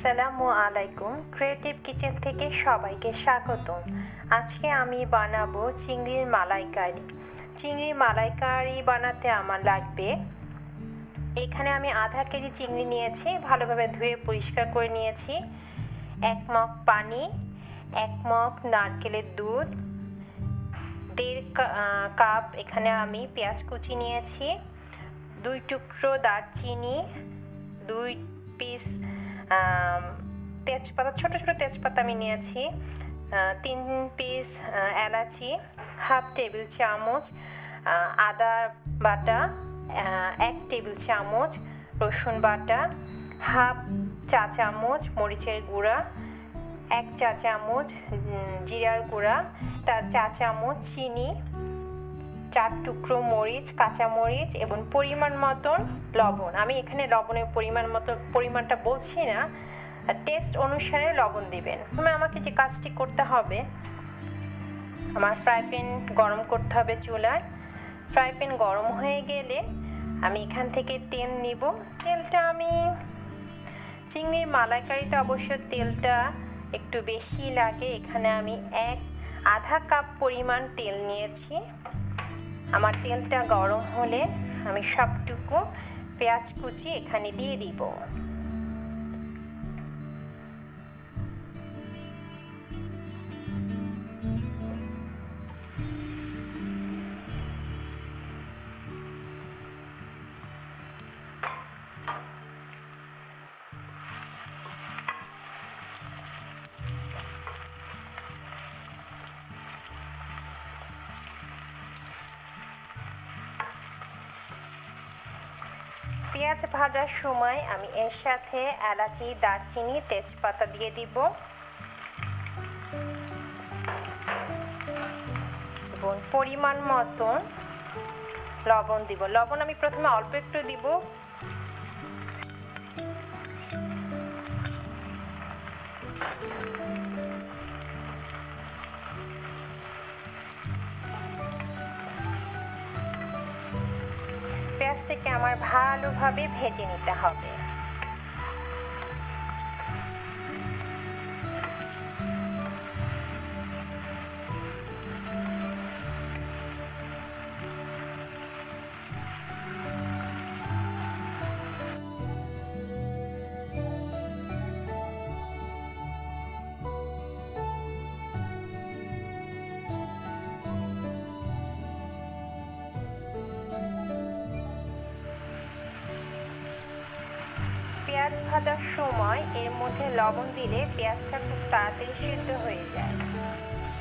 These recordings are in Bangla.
আসসালামু আলাইকুম। ক্রিয়েটিভ কিচেন থেকে সবাইকে স্বাগতম। আজকে আমি বানাবো চিংড়ির মালাইকারি। চিংড়ির মালাইকারি বানাতে আমার লাগবে। এখানে আমি আধা কেজি চিংড়ি নিয়েছি, ভালোভাবে ধুয়ে পরিষ্কার করে নিয়েছি। এক মগ পানি, এক মগ নারকেলের দুধ, দেড় কাপ এখানে আমি পেঁয়াজ কুচি নিয়েছি, দুই টুকরো দারচিনি, দুই পিস তেজপাতা, ছোট ছোট তেজপাতা আমি নিয়েছি। তিন পিস এলাচি হাফ টেবিল চামচ আদা বাটা এক টেবিল চামচ, রসুন বাটা হাফ চা চামচ মরিচের গুঁড়া, এক চা চামচ জিরার গুঁড়া, তার চা চামচ, চিনি চার টুকরো মরিচ, কাঁচা মরিচ এবং পরিমাণ মতন লবণ। আমি এখানে লবণের পরিমাণ মতো পরিমাণটা বলছি না। টেস্ট অনুসারে লবণ দিবেন। প্রথমে আমাকে যে কাজটি করতে হবে, আমার ফ্রাই প্যান গরম করতে হবে চুলায়। ফ্রাই প্যান গরম হয়ে গেলে আমি এখান থেকে তেল নিব। তেলটা আমি চিংড়ির মালাইকারিতে অবশ্য তেলটা একটু বেশি লাগে। এখানে আমি এক আধা কাপ পরিমাণ তেল নিয়েছি। আমার তেলটা গরম হলে আমি সবটুকু পেঁয়াজ কুচি এখানে দিয়ে দিব। পেঁয়াজ ভাজার সময় আমি এর সাথে এলাচি, দারচিনি, তেজপাতা দিয়ে দিব। পরিমাণ মতন লবণ দিব। লবণ আমি প্রথমে অল্প একটু দিব। পেঁয়াজটাকে আমার ভালোভাবে ভেজে নিতে হবে। ভাজার সময় এর মধ্যে লবণ দিলে পেঁয়াজটা খুব তাড়াতাড়ি সিদ্ধ হয়ে যায়।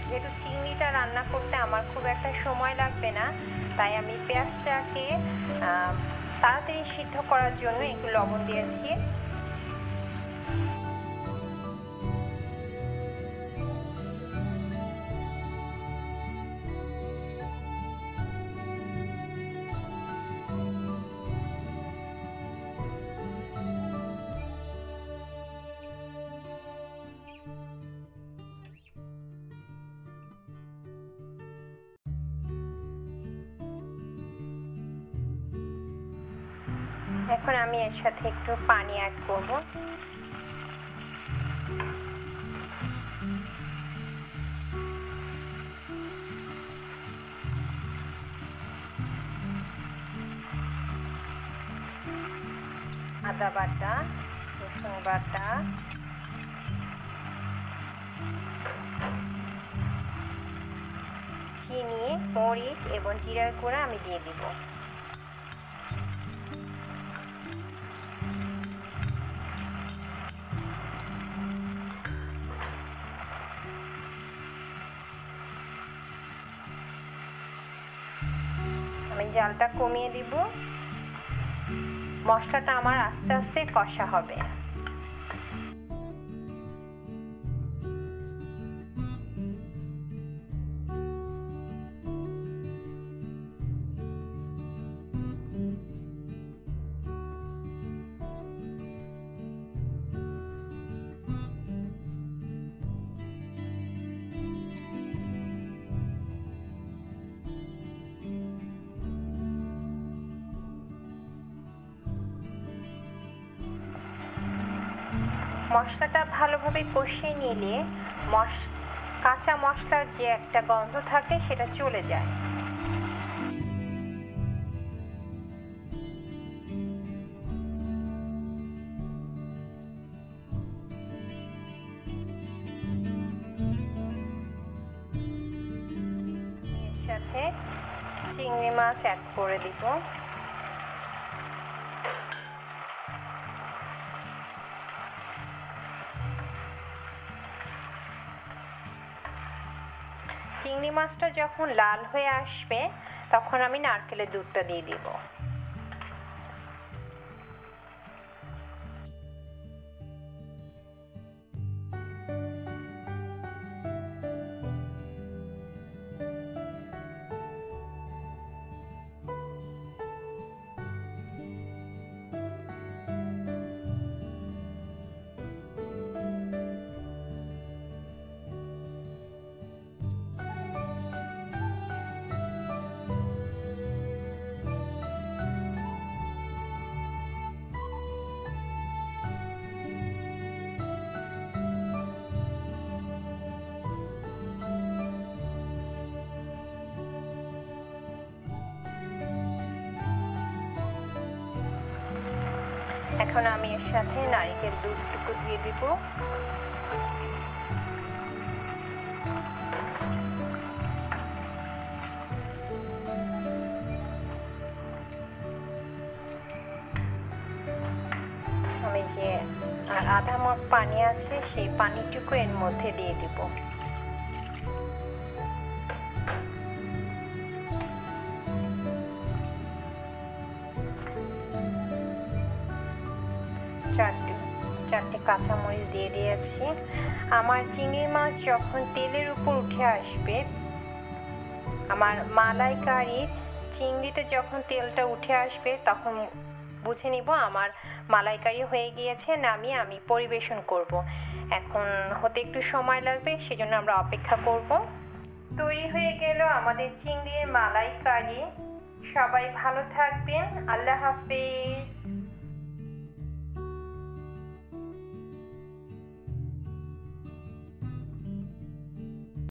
যেহেতু চিংড়িটা রান্না করতে আমার খুব একটা সময় লাগবে না, তাই আমি পেঁয়াজটাকে তাড়াতাড়ি সিদ্ধ করার জন্য একটু লবণ দিয়েছি। এখন আমি এর সাথে একটু পানি অ্যাড করব। আদা বাটা, রসুন বাটা। চিনি, মরিচ এবং জিরার গুঁড়া আমি দিয়ে দিব। জালটা কমিয়ে দিব। মশলাটা আমার আস্তে আস্তে কষা হবে। মশলাটা ভালোভাবে কষিয়ে নিলে মশ, কাঁচা মশলার যে একটা গন্ধ থাকে সেটা চলে যায়। সাথে চিংড়ি মাছ অ্যাড করে দিব। চিংড়ি মাছটা যখন লাল হয়ে আসবে তখন আমি নারকেলের দুধটা দিয়ে দিব। এখন আমি এর সাথে নারিকেল দুধটুকু দিয়ে দিব। আমি যে আর আধা মগ পানি আছে, সেই পানিটুকু এর মধ্যে দিয়ে দিব। চারটে চারটে কাঁচামরিচ দিয়ে দিয়েছি। আমার চিংড়ি মাছ যখন তেলের উপর উঠে আসবে, আমার মালাইকারির চিংড়িতে যখন তেলটা উঠে আসবে, তখন বুঝে নিব আমার মালাইকারি হয়ে গিয়েছে নামিয়ে আমি পরিবেশন করব। এখন হতে একটু সময় লাগবে, সেজন্য আমরা অপেক্ষা করব। তৈরি হয়ে গেল আমাদের চিংড়ির মালাইকারি। সবাই ভালো থাকবেন। আল্লাহ হাফিজ।